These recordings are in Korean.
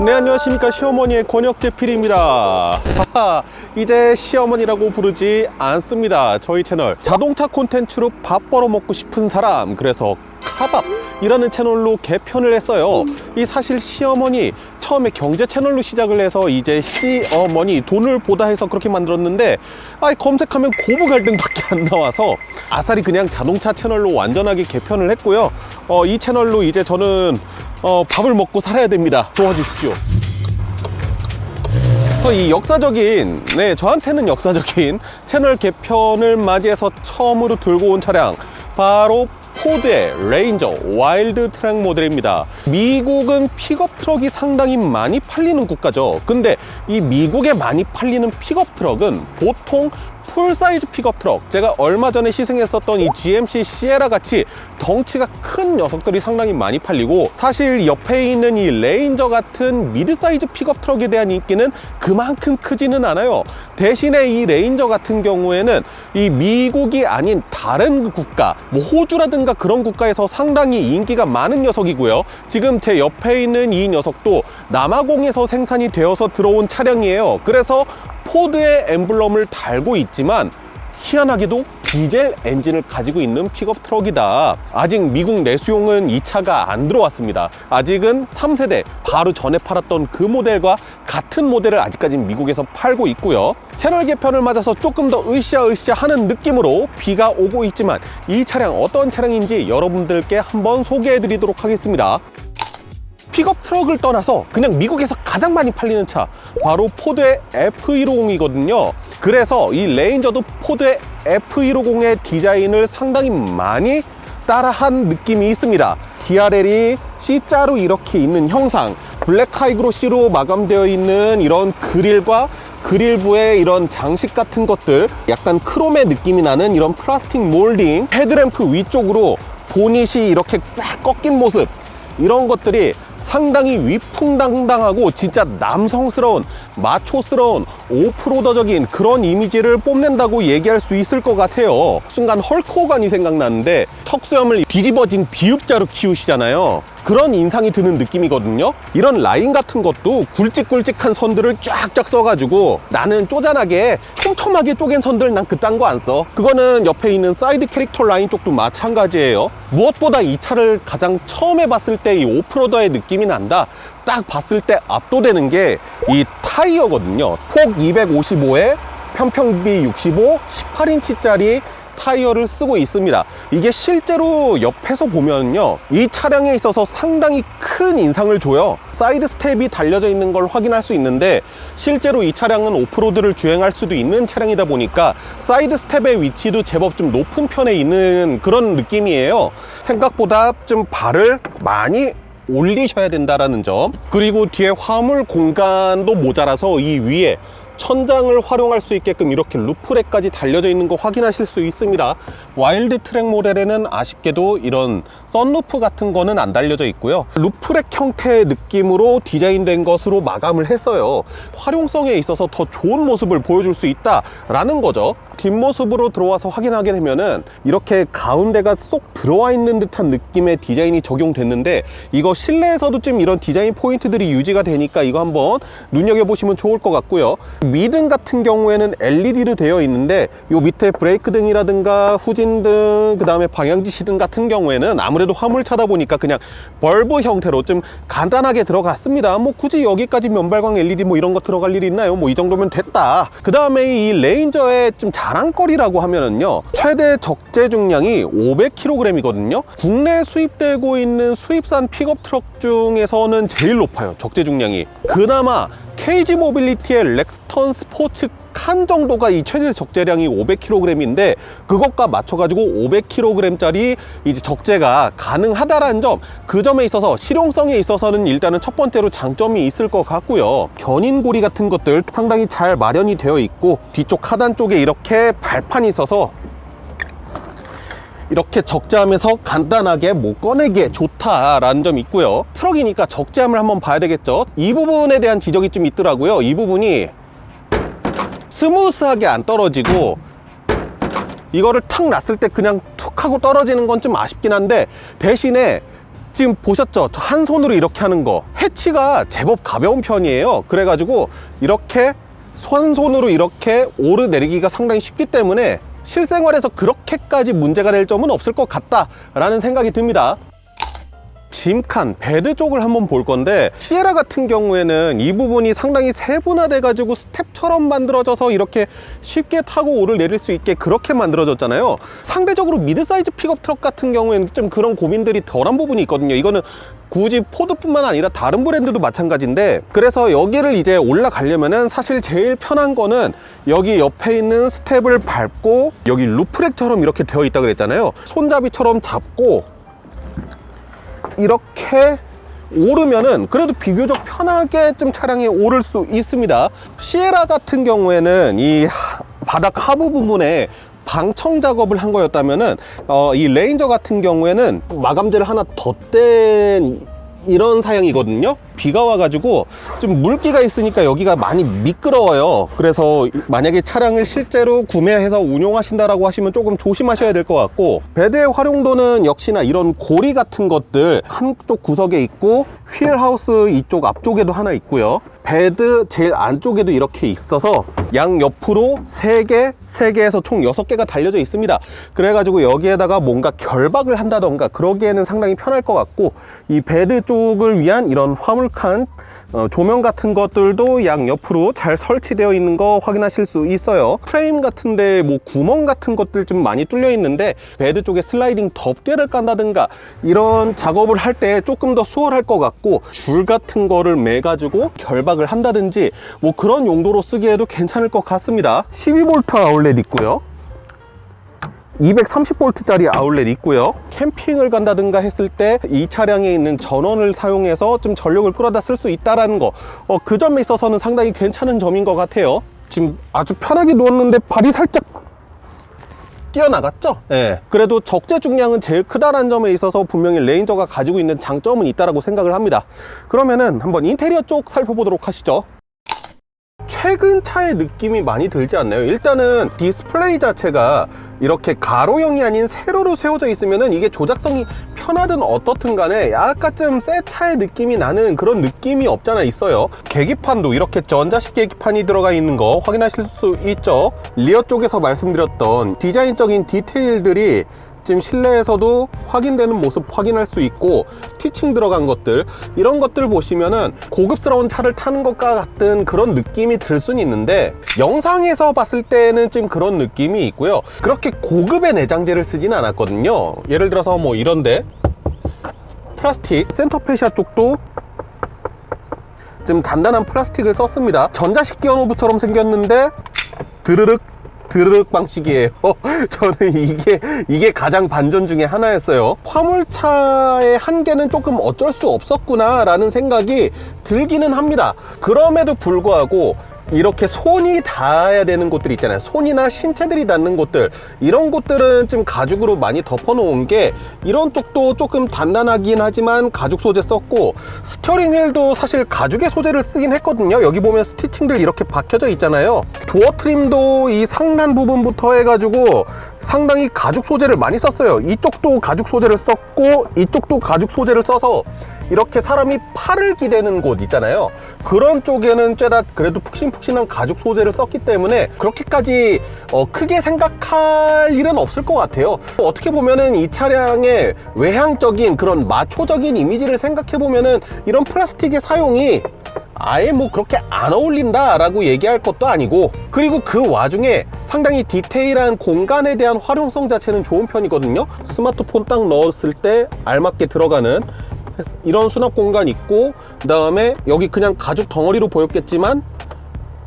네 안녕하십니까. 시어머니의 권혁재 필입니다. 하하, 이제 시어머니라고 부르지 않습니다. 저희 채널 자동차 콘텐츠로 밥 벌어먹고 싶은 사람. 그래서 카밥 이라는 채널로 개편을 했어요. 이 사실 시어머니 처음에 경제 채널로 시작을 해서 이제 시어머니 돈을 보다 해서 그렇게 만들었는데 아 검색하면 고부 갈등밖에 안 나와서 아싸리 그냥 자동차 채널로 완전하게 개편을 했고요. 어, 이 채널로 이제 저는 어, 밥을 먹고 살아야 됩니다 도와주십시오 그래서 이 역사적인, 네, 저한테는 역사적인 채널 개편을 맞이해서 처음으로 들고 온 차량, 바로 포드의 레인저 와일드 트랙 모델입니다. 미국은 픽업 트럭이 상당히 많이 팔리는 국가죠. 근데 이 미국에 많이 팔리는 픽업 트럭은 보통 풀사이즈 픽업 트럭. 제가 얼마 전에 시승했었던 이 GMC 시에라 같이 덩치가 큰 녀석들이 상당히 많이 팔리고 사실 옆에 있는 이 레인저 같은 미드 사이즈 픽업 트럭에 대한 인기는 그만큼 크지는 않아요. 대신에 이 레인저 같은 경우에는 이 미국이 아닌 다른 국가 뭐 호주라든가 그런 국가에서 상당히 인기가 많은 녀석이고요. 지금 제 옆에 있는 이 녀석도 남아공에서 생산이 되어서 들어온 차량이에요. 그래서 포드의 엠블럼을 달고 있지만 희한하게도 디젤 엔진을 가지고 있는 픽업 트럭이다. 아직 미국 내수용은 이 차가 안 들어왔습니다. 아직은 3세대 바로 전에 팔았던 그 모델과 같은 모델을 아직까지 미국에서 팔고 있고요. 채널 개편을 맞아서 조금 더 으쌰으쌰 하는 느낌으로 비가 오고 있지만 이 차량 어떤 차량인지 여러분들께 한번 소개해 드리도록 하겠습니다. 픽업 트럭을 떠나서 그냥 미국에서 가장 많이 팔리는 차 바로 포드의 F150이거든요. 그래서 이 레인저도 포드의 F150의 디자인을 상당히 많이 따라한 느낌이 있습니다. DRL이 C자로 이렇게 있는 형상 블랙 하이그로시로 마감되어 있는 이런 그릴과 그릴부의 이런 장식 같은 것들 약간 크롬의 느낌이 나는 이런 플라스틱 몰딩 헤드램프 위쪽으로 보닛이 이렇게 싹 꺾인 모습 이런 것들이 상당히 위풍당당하고 진짜 남성스러운 마초스러운 오프로더적인 그런 이미지를 뽐낸다고 얘기할 수 있을 것 같아요. 순간 헐크 호간이 생각나는데 턱수염을 뒤집어진 비읍자로 키우시잖아요 그런 인상이 드는 느낌이거든요. 이런 라인 같은 것도 굵직굵직한 선들을 쫙쫙 써가지고 나는 쪼잔하게 촘촘하게 쪼갠 선들 난 그딴 거 안 써. 그거는 옆에 있는 사이드 캐릭터 라인 쪽도 마찬가지예요. 무엇보다 이 차를 가장 처음에 봤을 때 이 오프로더의 느낌이 난다. 딱 봤을 때 압도되는 게 이 타이어거든요. 폭 255에 평평비 65 18인치짜리 타이어를 쓰고 있습니다. 이게 실제로 옆에서 보면요 이 차량에 있어서 상당히 큰 인상을 줘요. 사이드 스텝이 달려져 있는 걸 확인할 수 있는데 실제로 이 차량은 오프로드를 주행할 수도 있는 차량이다 보니까 사이드 스텝의 위치도 제법 좀 높은 편에 있는 그런 느낌이에요. 생각보다 좀 발을 많이 올리셔야 된다라는 점. 그리고 뒤에 화물 공간도 모자라서 이 위에 천장을 활용할 수 있게끔 이렇게 루프렉까지 달려져 있는 거 확인하실 수 있습니다. 와일드 트랙 모델에는 아쉽게도 이런 썬루프 같은 거는 안 달려져 있고요. 루프렉 형태의 느낌으로 디자인된 것으로 마감을 했어요. 활용성에 있어서 더 좋은 모습을 보여줄 수 있다 라는 거죠. 뒷모습으로 들어와서 확인하게 되면은 이렇게 가운데가 쏙 들어와 있는 듯한 느낌의 디자인이 적용됐는데 이거 실내에서도 좀 이런 디자인 포인트들이 유지가 되니까 이거 한번 눈여겨보시면 좋을 것 같고요. 미등 같은 경우에는 LED로 되어 있는데 요 밑에 브레이크 등이라든가 후진등 그 다음에 방향지 시등 같은 경우에는 아무 래도 화물차다 보니까 그냥 벌브 형태로 좀 간단하게 들어갔습니다. 뭐 굳이 여기까지 면발광 LED 뭐 이런 거 들어갈 일이 있나요? 뭐 이 정도면 됐다. 그 다음에 이 레인저의 좀 자랑거리라고 하면은요 최대 적재 중량이 500kg이거든요. 국내 수입되고 있는 수입산 픽업 트럭 중에서는 제일 높아요 적재 중량이. 그나마 KG 모빌리티의 렉스턴 스포츠 칸 정도가 이 최대 적재량이 500kg인데 그것과 맞춰가지고 500kg짜리 이제 적재가 가능하다라는 점 그 점에 있어서 실용성에 있어서는 일단은 첫 번째로 장점이 있을 것 같고요. 견인고리 같은 것들 상당히 잘 마련이 되어 있고 뒤쪽 하단 쪽에 이렇게 발판이 있어서 이렇게 적재하면서 간단하게 못 꺼내기에 좋다라는 점이 있고요. 트럭이니까 적재함을 한번 봐야 되겠죠. 이 부분에 대한 지적이 좀 있더라고요. 이 부분이 스무스하게 안 떨어지고 이거를 탁 놨을 때 그냥 툭 하고 떨어지는 건 좀 아쉽긴 한데 대신에 지금 보셨죠? 저한 손으로 이렇게 하는 거. 해치가 제법 가벼운 편이에요. 그래가지고 이렇게 한 손으로 이렇게 오르내리기가 상당히 쉽기 때문에 실생활에서 그렇게까지 문제가 될 점은 없을 것 같다라는 생각이 듭니다. 짐칸, 베드 쪽을 한번 볼 건데 시에라 같은 경우에는 이 부분이 상당히 세분화돼 가지고 스텝처럼 만들어져서 이렇게 쉽게 타고 오를 내릴 수 있게 그렇게 만들어졌잖아요. 상대적으로 미드 사이즈 픽업 트럭 같은 경우에는 좀 그런 고민들이 덜한 부분이 있거든요. 이거는 굳이 포드뿐만 아니라 다른 브랜드도 마찬가지인데 그래서 여기를 이제 올라가려면은 사실 제일 편한 거는 여기 옆에 있는 스텝을 밟고 여기 루프렉처럼 이렇게 되어 있다 그랬잖아요. 손잡이처럼 잡고 이렇게 오르면은 그래도 비교적 편하게 좀 차량이 오를 수 있습니다. 시에라 같은 경우에는 이 하- 바닥 하부 부분에 방청 작업을 한 거였다면은 어, 이 레인저 같은 경우에는 마감재를 하나 덧댄 이런 사양이거든요. 비가 와가지고 좀 물기가 있으니까 여기가 많이 미끄러워요. 그래서 만약에 차량을 실제로 구매해서 운용하신다라고 하시면 조금 조심하셔야 될 것 같고 베드의 활용도는 역시나 이런 고리 같은 것들 한쪽 구석에 있고 휠하우스 이쪽 앞쪽에도 하나 있고요. 베드 제일 안쪽에도 이렇게 있어서 양 옆으로 3개, 3개에서 총 6개가 달려져 있습니다. 그래가지고 여기에다가 뭔가 결박을 한다던가 그러기에는 상당히 편할 것 같고 이 베드 쪽을 위한 이런 화물 칸 어, 조명 같은 것들도 양 옆으로 잘 설치되어 있는 거 확인하실 수 있어요. 프레임 같은데 뭐 구멍 같은 것들 좀 많이 뚫려 있는데 베드 쪽에 슬라이딩 덮개를 깐다든가 이런 작업을 할 때 조금 더 수월할 것 같고 줄 같은 거를 매 가지고 결박을 한다든지 뭐 그런 용도로 쓰기에도 괜찮을 것 같습니다. 12V 아울렛 있고요. 230V짜리 아울렛 있고요. 캠핑을 간다든가 했을 때 이 차량에 있는 전원을 사용해서 좀 전력을 끌어다 쓸 수 있다라는 거. 어, 그 점에 있어서는 상당히 괜찮은 점인 것 같아요. 지금 아주 편하게 누웠는데 발이 살짝 뛰어나갔죠? 예. 그래도 적재 중량은 제일 크다라는 점에 있어서 분명히 레인저가 가지고 있는 장점은 있다라고 생각을 합니다. 그러면은 한번 인테리어 쪽 살펴보도록 하시죠. 최근 차의 느낌이 많이 들지 않나요? 일단은 디스플레이 자체가 이렇게 가로형이 아닌 세로로 세워져 있으면은 이게 조작성이 편하든 어떻든 간에 약간 좀새 차의 느낌이 나는 그런 느낌이 없잖아 있어요. 계기판도 이렇게 전자식 계기판이 들어가 있는 거 확인하실 수 있죠. 리어 쪽에서 말씀드렸던 디자인적인 디테일들이 지금 실내에서도 확인되는 모습 확인할 수 있고 스티칭 들어간 것들 이런 것들 보시면은 고급스러운 차를 타는 것과 같은 그런 느낌이 들 수는 있는데 영상에서 봤을 때는 좀 그런 느낌이 있고요. 그렇게 고급의 내장재를 쓰지는 않았거든요. 예를 들어서 뭐 이런데 플라스틱 센터페시아 쪽도 좀 단단한 플라스틱을 썼습니다. 전자식 기어노브처럼 생겼는데 드르륵 드르륵 방식이에요. 저는 이게 이게 가장 반전 중에 하나였어요. 화물차의 한계는 조금 어쩔 수 없었구나 라는 생각이 들기는 합니다. 그럼에도 불구하고 이렇게 손이 닿아야 되는 곳들 있잖아요. 손이나 신체들이 닿는 곳들 이런 곳들은 좀 가죽으로 많이 덮어 놓은 게 이런 쪽도 조금 단단하긴 하지만 가죽 소재 썼고 스티어링 휠도 사실 가죽의 소재를 쓰긴 했거든요. 여기 보면 스티칭들 이렇게 박혀져 있잖아요. 도어 트림도 이 상단 부분부터 해가지고 상당히 가죽 소재를 많이 썼어요. 이쪽도 가죽 소재를 썼고 이쪽도 가죽 소재를 써서 이렇게 사람이 팔을 기대는 곳 있잖아요. 그런 쪽에는 죄다 그래도 푹신푹신한 가죽 소재를 썼기 때문에 그렇게까지 어, 크게 생각할 일은 없을 것 같아요. 어떻게 보면은 이 차량의 외향적인 그런 마초적인 이미지를 생각해 보면은 이런 플라스틱의 사용이 아예 뭐 그렇게 안 어울린다 라고 얘기할 것도 아니고 그리고 그 와중에 상당히 디테일한 공간에 대한 활용성 자체는 좋은 편이거든요 스마트폰 딱 넣었을 때 알맞게 들어가는 이런 수납 공간 있고 그 다음에 여기 그냥 가죽 덩어리로 보였겠지만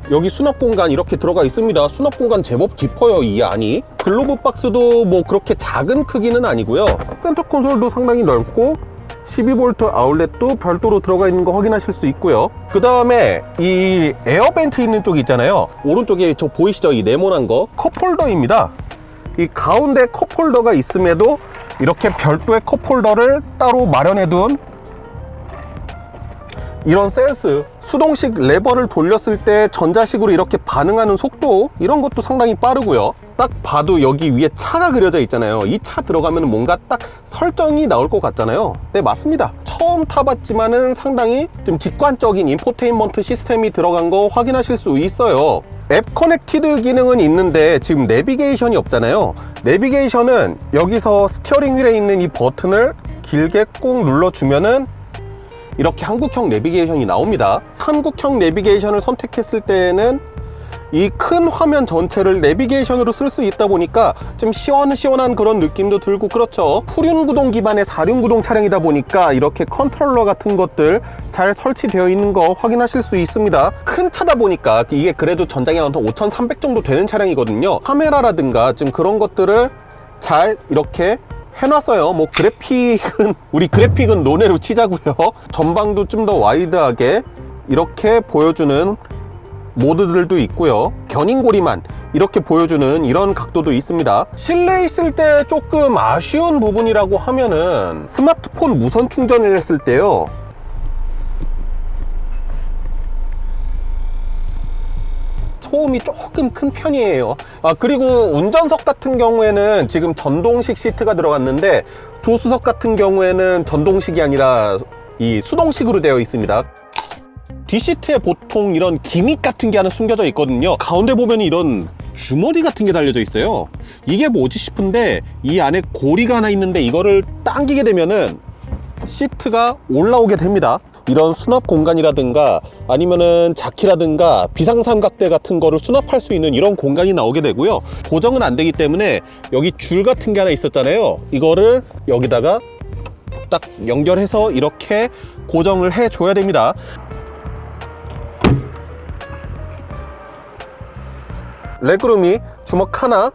여기 수납 공간 이렇게 들어가 있습니다. 수납 공간 제법 깊어요 이 안이. 글로브 박스도 뭐 그렇게 작은 크기는 아니고요. 센터 콘솔도 상당히 넓고 12V 아울렛도 별도로 들어가 있는 거 확인하실 수 있고요. 그 다음에 이 에어벤트 있는 쪽 있잖아요. 오른쪽에 저 보이시죠? 이 네모난 거. 컵홀더입니다. 이 가운데 컵홀더가 있음에도 이렇게 별도의 컵홀더를 따로 마련해 둔 이런 센스, 수동식 레버를 돌렸을 때 전자식으로 이렇게 반응하는 속도 이런 것도 상당히 빠르고요. 딱 봐도 여기 위에 차가 그려져 있잖아요. 이 차 들어가면 뭔가 딱 설정이 나올 것 같잖아요. 네, 맞습니다. 처음 타봤지만은 상당히 좀 직관적인 인포테인먼트 시스템이 들어간 거 확인하실 수 있어요. 앱 커넥티드 기능은 있는데 지금 내비게이션이 없잖아요. 내비게이션은 여기서 스티어링 휠에 있는 이 버튼을 길게 꾹 눌러주면은 이렇게 한국형 내비게이션이 나옵니다. 한국형 내비게이션을 선택했을 때에는 이 큰 화면 전체를 내비게이션으로 쓸 수 있다 보니까 좀 시원시원한 그런 느낌도 들고 그렇죠. 후륜구동 기반의 사륜구동 차량이다 보니까 이렇게 컨트롤러 같은 것들 잘 설치되어 있는 거 확인하실 수 있습니다. 큰 차다 보니까 이게 그래도 전장에 한 5,300 정도 되는 차량이거든요. 카메라라든가 좀 그런 것들을 잘 이렇게 해놨어요. 뭐 그래픽은 우리 그래픽은 논외로 치자고요. 전방도 좀 더 와이드하게 이렇게 보여주는 모드들도 있고요. 견인고리만 이렇게 보여주는 이런 각도도 있습니다. 실내에 있을 때 조금 아쉬운 부분이라고 하면은 스마트폰 무선 충전을 했을 때요. 소음이 조금 큰 편이에요. 아, 그리고 운전석 같은 경우에는 지금 전동식 시트가 들어갔는데 조수석 같은 경우에는 전동식이 아니라 이 수동식으로 되어 있습니다. 뒷시트에 보통 이런 기믹 같은 게 하나 숨겨져 있거든요. 가운데 보면 이런 주머니 같은 게 달려져 있어요. 이게 뭐지 싶은데 이 안에 고리가 하나 있는데 이거를 당기게 되면은 시트가 올라오게 됩니다. 이런 수납 공간이라든가 아니면은 자키라든가 비상삼각대 같은 거를 수납할 수 있는 이런 공간이 나오게 되고요. 고정은 안 되기 때문에 여기 줄 같은 게 하나 있었잖아요. 이거를 여기다가 딱 연결해서 이렇게 고정을 해 줘야 됩니다. 레그룸이 주먹 하나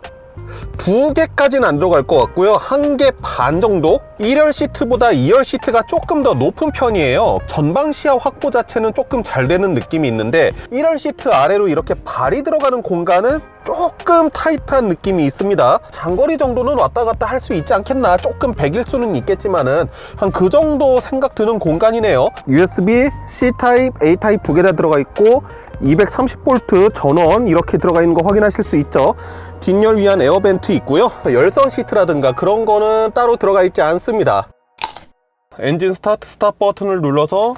두 개까지는 안 들어갈 것 같고요. 한 개 반 정도? 1열 시트보다 2열 시트가 조금 더 높은 편이에요. 전방 시야 확보 자체는 조금 잘 되는 느낌이 있는데 1열 시트 아래로 이렇게 발이 들어가는 공간은 조금 타이트한 느낌이 있습니다. 장거리 정도는 왔다 갔다 할 수 있지 않겠나? 조금 백일 수는 있겠지만은 한 그 정도 생각 드는 공간이네요. USB C 타입, A 타입 두 개 다 들어가 있고 230V 전원 이렇게 들어가 있는 거 확인하실 수 있죠. 뒷열 위한 에어벤트 있고요. 열선 시트라든가 그런 거는 따로 들어가 있지 않습니다. 엔진 스타트 스탑 버튼을 눌러서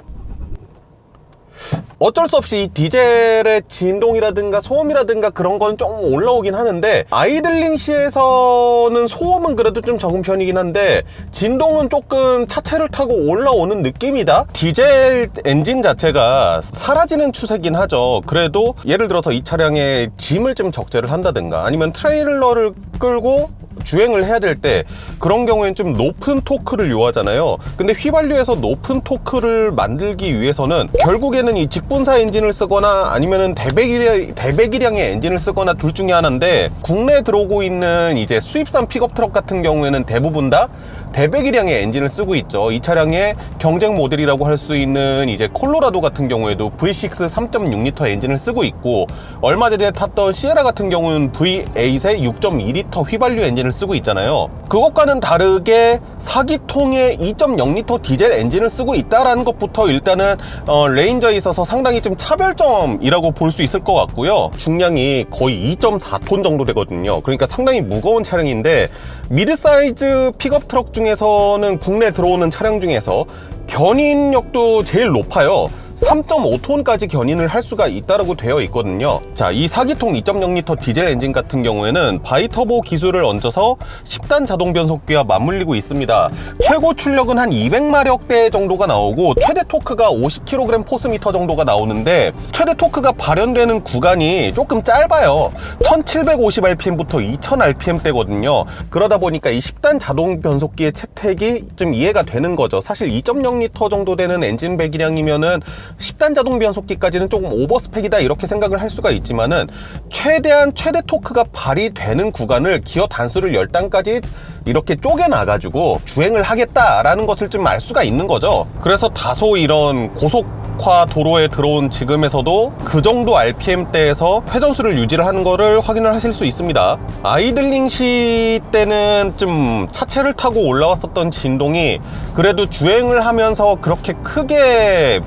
어쩔 수 없이 이 디젤의 진동이라든가 소음이라든가 그런 건좀 올라오긴 하는데 아이들링 시에서는 소음은 그래도 좀 적은 편이긴 한데 진동은 조금 차체를 타고 올라오는 느낌이다. 디젤 엔진 자체가 사라지는 추세긴 하죠. 그래도 예를 들어서 이 차량에 짐을 좀 적재를 한다든가 아니면 트레일러를 끌고 주행을 해야 될 때 그런 경우에는 좀 높은 토크를 요하잖아요. 근데 휘발유에서 높은 토크를 만들기 위해서는 결국에는 이 직분사 엔진을 쓰거나 아니면은 대배기량, 대배기량의 엔진을 쓰거나 둘 중에 하나인데 국내에 들어오고 있는 이제 수입산 픽업 트럭 같은 경우에는 대부분 다 대배기량의 엔진을 쓰고 있죠 이 차량의 경쟁 모델이라고 할 수 있는 이제 콜로라도 같은 경우에도 V6 3.6L 엔진을 쓰고 있고 얼마 전에 탔던 시에라 같은 경우는 V8의 6.2L 휘발유 엔진을 쓰고 있잖아요. 그것과는 다르게 사기통의 2.0L 디젤 엔진을 쓰고 있다라는 것부터 일단은 어, 레인저에 있어서 상당히 좀 차별점이라고 볼 수 있을 것 같고요. 중량이 거의 2.4톤 정도 되거든요. 그러니까 상당히 무거운 차량인데 미드 사이즈 픽업 트럭 중 에서는 국내 들어오는 차량 중에서 견인력도 제일 높아요. 3.5톤까지 견인을 할 수가 있다고 되어 있거든요. 자, 이 4기통 2.0L 디젤 엔진 같은 경우에는 바이터보 기술을 얹어서 10단 자동 변속기와 맞물리고 있습니다. 최고 출력은 한 200마력대 정도가 나오고 최대 토크가 50kg 포스미터 정도가 나오는데 최대 토크가 발현되는 구간이 조금 짧아요. 1750rpm부터 2000rpm대거든요. 그러다 보니까 이 10단 자동 변속기의 채택이 좀 이해가 되는 거죠. 사실 2.0L 정도 되는 엔진 배기량이면은 10단 자동 변속기까지는 조금 오버스펙이다 이렇게 생각을 할 수가 있지만은 최대한 최대 토크가 발휘되는 구간을 기어 단수를 10단까지 이렇게 쪼개놔가지고 주행을 하겠다라는 것을 좀 알 수가 있는 거죠. 그래서 다소 이런 고속화 도로에 들어온 지금에서도 그 정도 RPM대에서 회전수를 유지를 하는 거를 확인을 하실 수 있습니다. 아이들링 시 때는 좀 차체를 타고 올라왔었던 진동이 그래도 주행을 하면서 그렇게 크게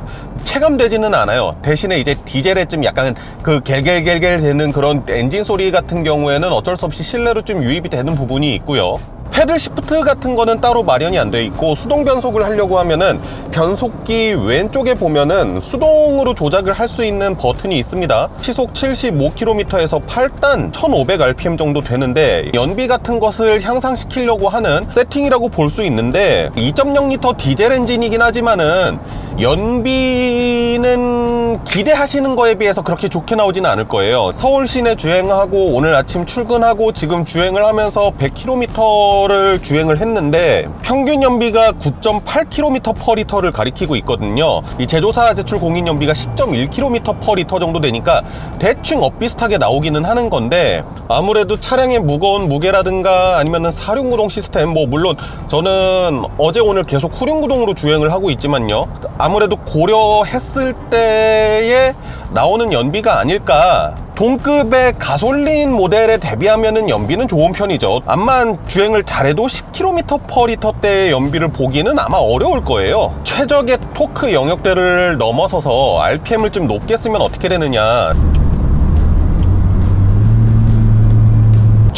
체감되지는 않아요. 대신에 이제 디젤에 좀 약간 그 겔겔겔겔 되는 그런 엔진 소리 같은 경우에는 어쩔 수 없이 실내로 좀 유입이 되는 부분이 있고요. 패들 시프트 같은 거는 따로 마련이 안 돼 있고 수동 변속을 하려고 하면은 변속기 왼쪽에 보면은 수동으로 조작을 할 수 있는 버튼이 있습니다. 시속 75km에서 8단 1500rpm 정도 되는데 연비 같은 것을 향상시키려고 하는 세팅이라고 볼 수 있는데 2.0L 디젤 엔진이긴 하지만은 연비는 기대하시는 거에 비해서 그렇게 좋게 나오지는 않을 거예요. 서울 시내 주행하고 오늘 아침 출근하고 지금 주행을 하면서 100km를 주행을 했는데 평균 연비가 9.8km per 리터를 가리키고 있거든요. 이 제조사 제출 공인 연비가 10.1km per 리터 정도 되니까 대충 엇비슷하게 나오기는 하는 건데 아무래도 차량의 무거운 무게라든가 아니면은 사륜구동 시스템 뭐 물론 저는 어제 오늘 계속 후륜구동으로 주행을 하고 있지만요. 아무래도 고려했을 때에 나오는 연비가 아닐까. 동급의 가솔린 모델에 대비하면 연비는 좋은 편이죠. 암만 주행을 잘해도 10km per 리터대의 연비를 보기는 아마 어려울 거예요. 최적의 토크 영역대를 넘어서서 RPM을 좀 높게 쓰면 어떻게 되느냐.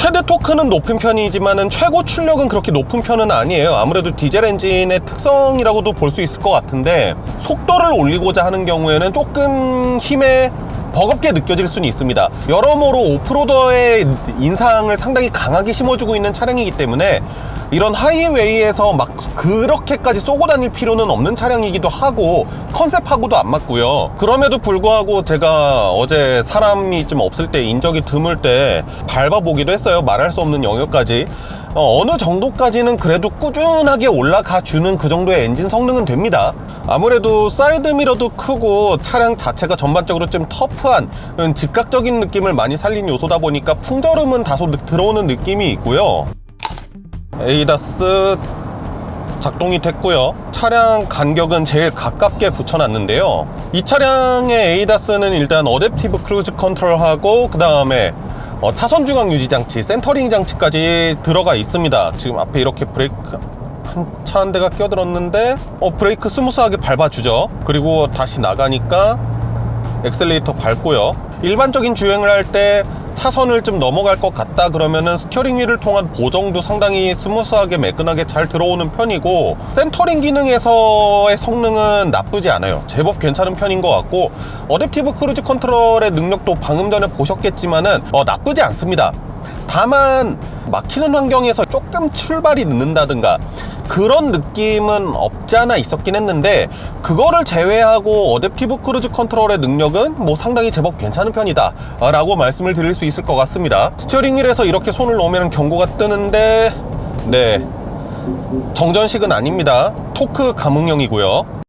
최대 토크는 높은 편이지만은 최고 출력은 그렇게 높은 편은 아니에요. 아무래도 디젤 엔진의 특성이라고도 볼 수 있을 것 같은데 속도를 올리고자 하는 경우에는 조금 힘에 버겁게 느껴질 수는 있습니다. 여러모로 오프로더의 인상을 상당히 강하게 심어주고 있는 차량이기 때문에 이런 하이웨이에서 막 그렇게까지 쏘고 다닐 필요는 없는 차량이기도 하고 컨셉하고도 안 맞고요. 그럼에도 불구하고 제가 어제 사람이 좀 없을 때 인적이 드물 때 밟아보기도 했어요. 말할 수 없는 영역까지. 어, 느 정도까지는 그래도 꾸준하게 올라가 주는 그 정도의 엔진 성능은 됩니다. 아무래도 사이드미러도 크고 차량 자체가 전반적으로 좀 터프한 음, 즉각적인 느낌을 많이 살린 요소다 보니까 풍절음은 다소 느- 들어오는 느낌이 있고요. 에이다스 작동이 됐고요. 차량 간격은 제일 가깝게 붙여놨는데요. 이 차량의 에이다스는 일단 어댑티브 크루즈 컨트롤하고 그 다음에 어, 차선 중앙 유지 장치, 센터링 장치까지 들어가 있습니다. 지금 앞에 이렇게 브레이크 한 차 한 대가 끼어들었는데 어, 브레이크 스무스하게 밟아주죠. 그리고 다시 나가니까 엑셀레이터 밟고요. 일반적인 주행을 할 때 차선을 좀 넘어갈 것 같다 그러면은 스티어링 휠을 통한 보정도 상당히 스무스하게 매끈하게 잘 들어오는 편이고 센터링 기능에서의 성능은 나쁘지 않아요 제법 괜찮은 편인 것 같고 어댑티브 크루즈 컨트롤의 능력도 방금 전에 보셨겠지만은 어, 나쁘지 않습니다 다만 막히는 환경에서 조금 출발이 늦는다든가 그런 느낌은 없지 않아 있었긴 했는데 그거를 제외하고 어댑티브 크루즈 컨트롤의 능력은 뭐 상당히 제법 괜찮은 편이다 라고 말씀을 드릴 수 있을 것 같습니다. 스티어링 휠에서 이렇게 손을 놓으면 경고가 뜨는데 네. 정전식은 아닙니다. 토크 감응형이고요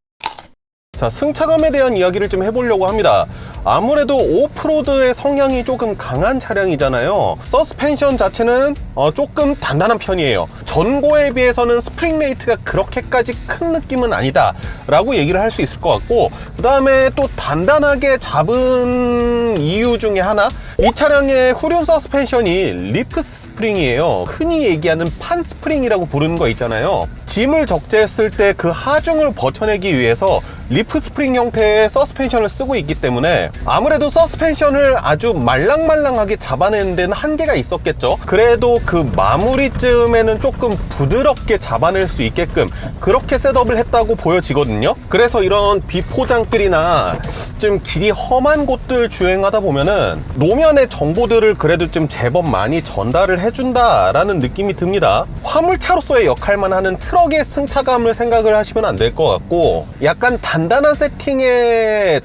자, 승차감에 대한 이야기를 좀 해보려고 합니다. 아무래도 오프로드의 성향이 조금 강한 차량이잖아요. 서스펜션 자체는 어, 조금 단단한 편이에요. 전고에 비해서는 스프링 레이트가 그렇게까지 큰 느낌은 아니다. 라고 얘기를 할 수 있을 것 같고, 그 다음에 또 단단하게 잡은 이유 중에 하나, 이 차량의 후륜 서스펜션이 리프 스프링이에요. 흔히 얘기하는 판 스프링이라고 부르는 거 있잖아요. 짐을 적재했을 때 그 하중을 버텨내기 위해서 리프 스프링 형태의 서스펜션을 쓰고 있기 때문에 아무래도 서스펜션을 아주 말랑말랑하게 잡아내는 데는 한계가 있었겠죠. 그래도 그 마무리쯤에는 조금 부드럽게 잡아낼 수 있게끔 그렇게 셋업을 했다고 보여지거든요. 그래서 이런 비포장길이나 좀 길이 험한 곳들 주행하다 보면은 노면의 정보들을 그래도 좀 제법 많이 전달을 해준다라는 느낌이 듭니다. 화물차로서의 역할만 하는 트럭의 승차감을 생각을 하시면 안 될 것 같고 약간 단단한 세팅의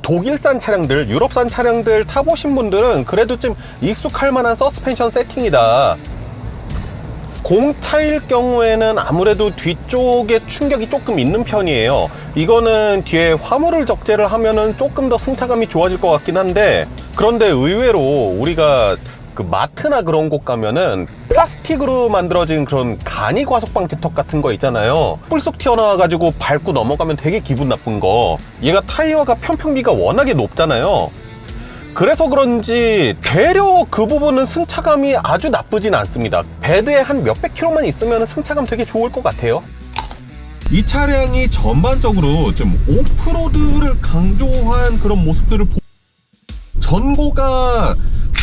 독일산 차량들, 유럽산 차량들 타보신 분들은 그래도 좀 익숙할 만한 서스펜션 세팅이다. 공차일 경우에는 아무래도 뒤쪽에 충격이 조금 있는 편이에요. 이거는 뒤에 화물을 적재를 하면은 조금 더 승차감이 좋아질 것 같긴 한데, 그런데 의외로 우리가 그 마트나 그런 곳 가면은 플라스틱으로 만들어진 그런 간이 과속 방지턱 같은 거 있잖아요. 뿔쏙 튀어나와가지고 밟고 넘어가면 되게 기분 나쁜 거. 얘가 타이어가 편평비가 워낙에 높잖아요. 그래서 그런지 되려 그 부분은 승차감이 아주 나쁘진 않습니다. 배드에 한 몇백 킬로만 있으면 승차감 되게 좋을 것 같아요. 이 차량이 전반적으로 좀 오프로드를 강조한 그런 모습들을 보... 전고가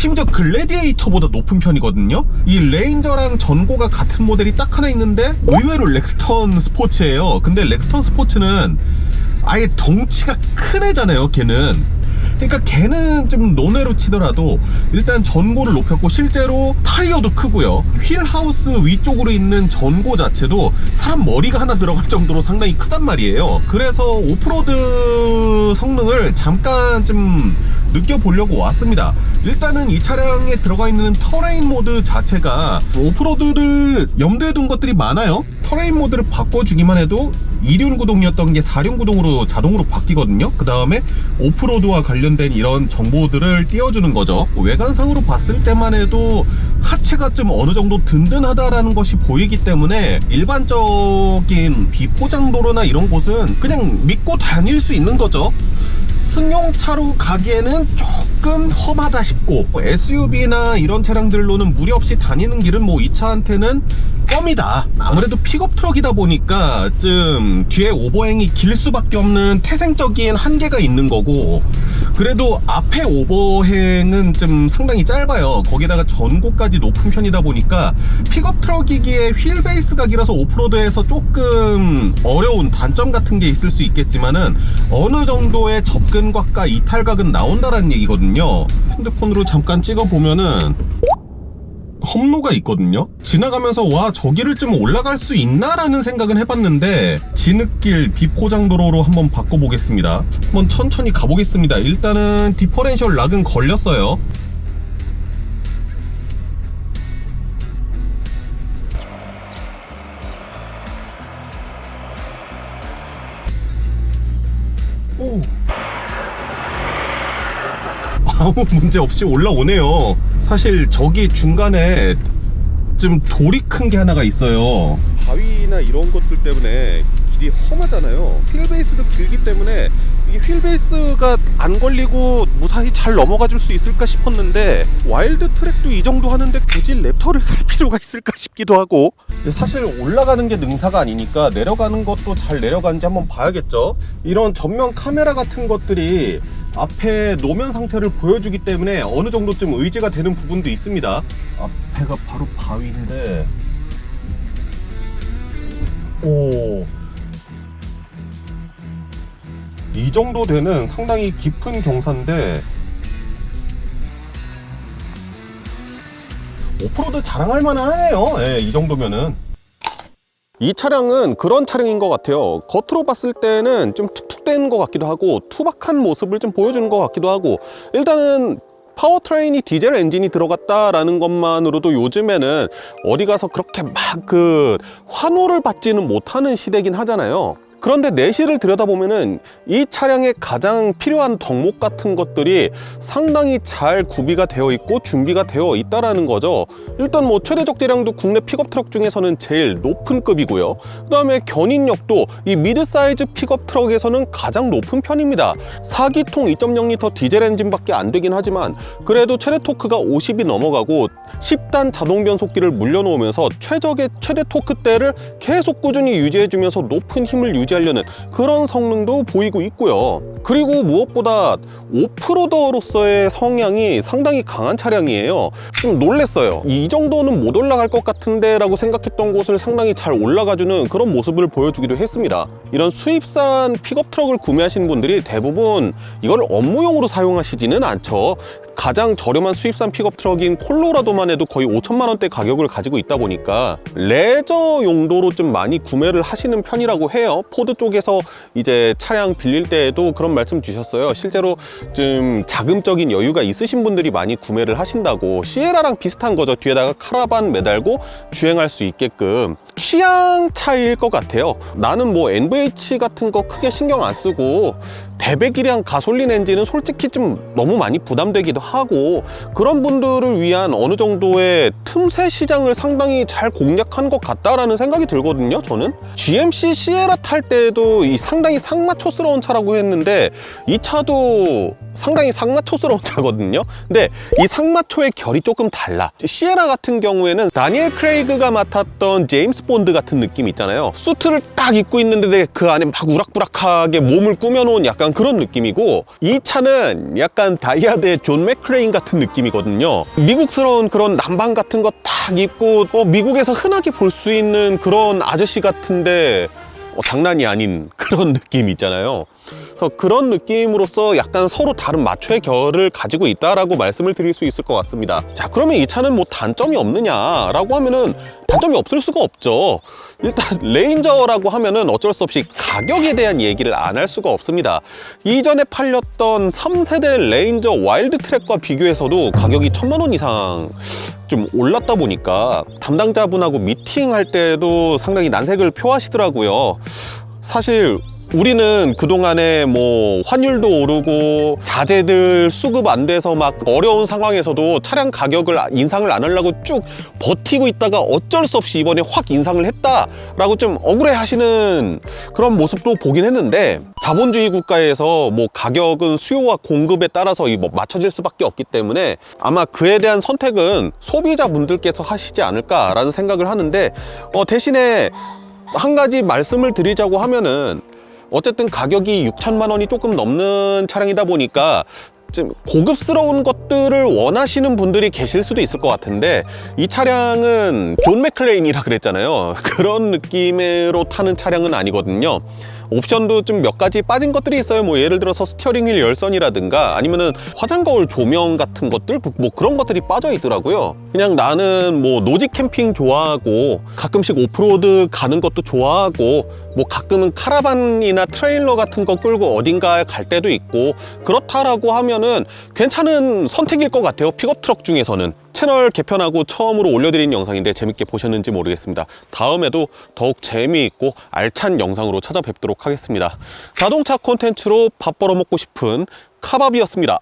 심지어 글래디에이터보다 높은 편이거든요. 이 레인저랑 전고가 같은 모델이 딱 하나 있는데 의외로 렉스턴 스포츠예요. 근데 렉스턴 스포츠는 아예 덩치가 큰 애잖아요. 걔는. 그러니까 걔는 좀 논외로 치더라도 일단 전고를 높였고 실제로 타이어도 크고요. 휠하우스 위쪽으로 있는 전고 자체도 사람 머리가 하나 들어갈 정도로 상당히 크단 말이에요. 그래서 오프로드 성능을 잠깐 좀 느껴보려고 왔습니다. 일단은 이 차량에 들어가 있는 터레인 모드 자체가 오프로드를 염두에 둔 것들이 많아요. 터레인 모드를 바꿔주기만 해도 2륜 구동이었던 게 4륜 구동으로 자동으로 바뀌거든요. 그 다음에 오프로드와 관련된 이런 정보들을 띄워주는 거죠. 외관상으로 봤을 때만 해도 하체가 좀 어느 정도 든든하다라는 것이 보이기 때문에 일반적인 비포장도로나 이런 곳은 그냥 믿고 다닐 수 있는 거죠. 승용차로 가기에는 조금 험하다 싶고 SUV나 이런 차량들로는 무리 없이 다니는 길은 뭐 이 차한테는 껌이다. 아무래도 픽업 트럭이다 보니까 좀 뒤에 오버행이 길 수밖에 없는 태생적인 한계가 있는 거고 그래도 앞에 오버행은 좀 상당히 짧아요. 거기다가 전고까지 높은 편이다 보니까 픽업 트럭이기에 휠 베이스가 길어서 오프로드에서 조금 어려운 단점 같은 게 있을 수 있겠지만은 어느 정도의 접 근각과 이탈각은 나온다라는 얘기거든요 핸드폰으로 잠깐 찍어 보면은 험로가 있거든요. 지나가면서 와 저기를 좀 올라갈 수 있나 라는 생각은 해봤는데 진흙길 비포장도로로 한번 바꿔보겠습니다. 한번 천천히 가보겠습니다. 일단은 디퍼렌셜 락은 걸렸어요. 아무 문제 없이 올라오네요. 사실 저기 중간에 좀 돌이 큰 게 하나가 있어요. 바위나 이런 것들 때문에 길이 험하잖아요. 휠베이스도 길기 때문에 이게 휠베이스가 안 걸리고 무사히 잘 넘어가 줄 수 있을까 싶었는데 와일드 트랙도 이 정도 하는데 굳이 랩터를 살 필요가 있을까 싶기도 하고 사실 올라가는 게 능사가 아니니까 내려가는 것도 잘 내려가는지 한번 봐야겠죠. 이런 전면 카메라 같은 것들이 앞에 노면 상태를 보여주기 때문에 어느 정도쯤 의지가 되는 부분도 있습니다. 앞에가 바로 바위인데, 오, 이 정도 되는 상당히 깊은 경사인데, 오프로드 자랑할 만하네요. 예, 이 정도면은. 이 차량은 그런 차량인 것 같아요. 겉으로 봤을 때는 좀 툭툭대는 것 같기도 하고 투박한 모습을 좀 보여주는 것 같기도 하고 일단은 파워트레인이 디젤 엔진이 들어갔다라는 것만으로도 요즘에는 어디 가서 그렇게 막 그 환호를 받지는 못하는 시대긴 하잖아요. 그런데 내실을 들여다보면은 이 차량에 가장 필요한 덕목 같은 것들이 상당히 잘 구비가 되어 있고 준비가 되어 있다라는 거죠. 일단 뭐 최대적 대량도 국내 픽업 트럭 중에서는 제일 높은 급이고요. 그다음에 견인력도 이 미드 사이즈 픽업 트럭에서는 가장 높은 편입니다. 4기통 2.0L 디젤 엔진밖에 안 되긴 하지만 그래도 최대 토크가 50이 넘어가고 10단 자동 변속기를 물려놓으면서 최적의 최대 토크대를 계속 꾸준히 유지해주면서 높은 힘을 유지 하려는 그런 성능도 보이고 있고요. 그리고 무엇보다 오프로더로서의 성향이 상당히 강한 차량이에요. 좀 놀랬어요. 이 정도는 못 올라갈 것 같은데 라고 생각했던 곳을 상당히 잘 올라가주는 그런 모습을 보여주기도 했습니다. 이런 수입산 픽업 트럭을 구매하시는 분들이 대부분 이걸 업무용으로 사용하시지는 않죠. 가장 저렴한 수입산 픽업 트럭인 콜로라도만 해도 거의 5천만 원대 가격을 가지고 있다 보니까 레저 용도로 좀 많이 구매를 하시는 편이라고 해요. 포드 쪽에서 이제 차량 빌릴 때에도 그런 말씀 주셨어요. 실제로 좀 자금적인 여유가 있으신 분들이 많이 구매를 하신다고 시에라랑 비슷한 거죠. 뒤에다가 카라반 매달고 주행할 수 있게끔 취향 차이일 것 같아요. 나는 뭐 NVH 같은 거 크게 신경 안 쓰고 대배기량 가솔린 엔진은 솔직히 좀 너무 많이 부담되기도 하고 그런 분들을 위한 어느 정도의 틈새 시장을 상당히 잘 공략한 것 같다라는 생각이 들거든요. 저는 GMC 시에라 탈 때도 이 상당히 상마초스러운 차라고 했는데 이 차도 상당히 상마초스러운 차거든요. 근데 이 상마초의 결이 조금 달라. 시에라 같은 경우에는 다니엘 크레이그가 맡았던 제임스 본드 같은 느낌 있잖아요. 수트를 딱 입고 있는데 그 안에 막 우락부락하게 몸을 꾸며놓은 약간 그런 느낌이고 이 차는 약간 다이아드의 존 맥크레인 같은 느낌이거든요. 미국스러운 그런 남방 같은 거 딱 입고 어, 미국에서 흔하게 볼 수 있는 그런 아저씨 같은데 어, 장난이 아닌 그런 느낌 있잖아요. 그래서 그런 느낌으로서 약간 서로 다른 마초의 결을 가지고 있다라고 말씀을 드릴 수 있을 것 같습니다. 자, 그러면 이 차는 뭐 단점이 없느냐라고 하면은 단점이 없을 수가 없죠. 일단 레인저라고 하면은 어쩔 수 없이 가격에 대한 얘기를 안 할 수가 없습니다. 이전에 팔렸던 3세대 레인저 와일드 트랙과 비교해서도 가격이 천만 원 이상 좀 올랐다 보니까 담당자분하고 미팅할 때도 상당히 난색을 표하시더라고요. 사실 우리는 그동안에 뭐 환율도 오르고 자재들 수급 안 돼서 막 어려운 상황에서도 차량 가격을 인상을 안 하려고 쭉 버티고 있다가 어쩔 수 없이 이번에 확 인상을 했다라고 좀 억울해 하시는 그런 모습도 보긴 했는데 자본주의 국가에서 뭐 가격은 수요와 공급에 따라서 이뭐 맞춰질 수밖에 없기 때문에 아마 그에 대한 선택은 소비자분들께서 하시지 않을까라는 생각을 하는데 어 대신에 한 가지 말씀을 드리자고 하면은 어쨌든 가격이 6천만 원이 조금 넘는 차량이다 보니까 좀 고급스러운 것들을 원하시는 분들이 계실 수도 있을 것 같은데 이 차량은 존 맥클레인이라 그랬잖아요. 그런 느낌으로 타는 차량은 아니거든요. 옵션도 좀 몇 가지 빠진 것들이 있어요. 뭐 예를 들어서 스티어링 휠 열선이라든가 아니면은 화장 거울 조명 같은 것들? 뭐 그런 것들이 빠져 있더라고요. 그냥 나는 뭐 노지 캠핑 좋아하고 가끔씩 오프로드 가는 것도 좋아하고 뭐 가끔은 카라반이나 트레일러 같은 거 끌고 어딘가에 갈 때도 있고 그렇다라고 하면은 괜찮은 선택일 것 같아요 픽업 트럭 중에서는. 채널 개편하고 처음으로 올려드린 영상인데 재밌게 보셨는지 모르겠습니다. 다음에도 더욱 재미있고 알찬 영상으로 찾아뵙도록 하겠습니다. 자동차 콘텐츠로 밥 벌어먹고 싶은 카바비였습니다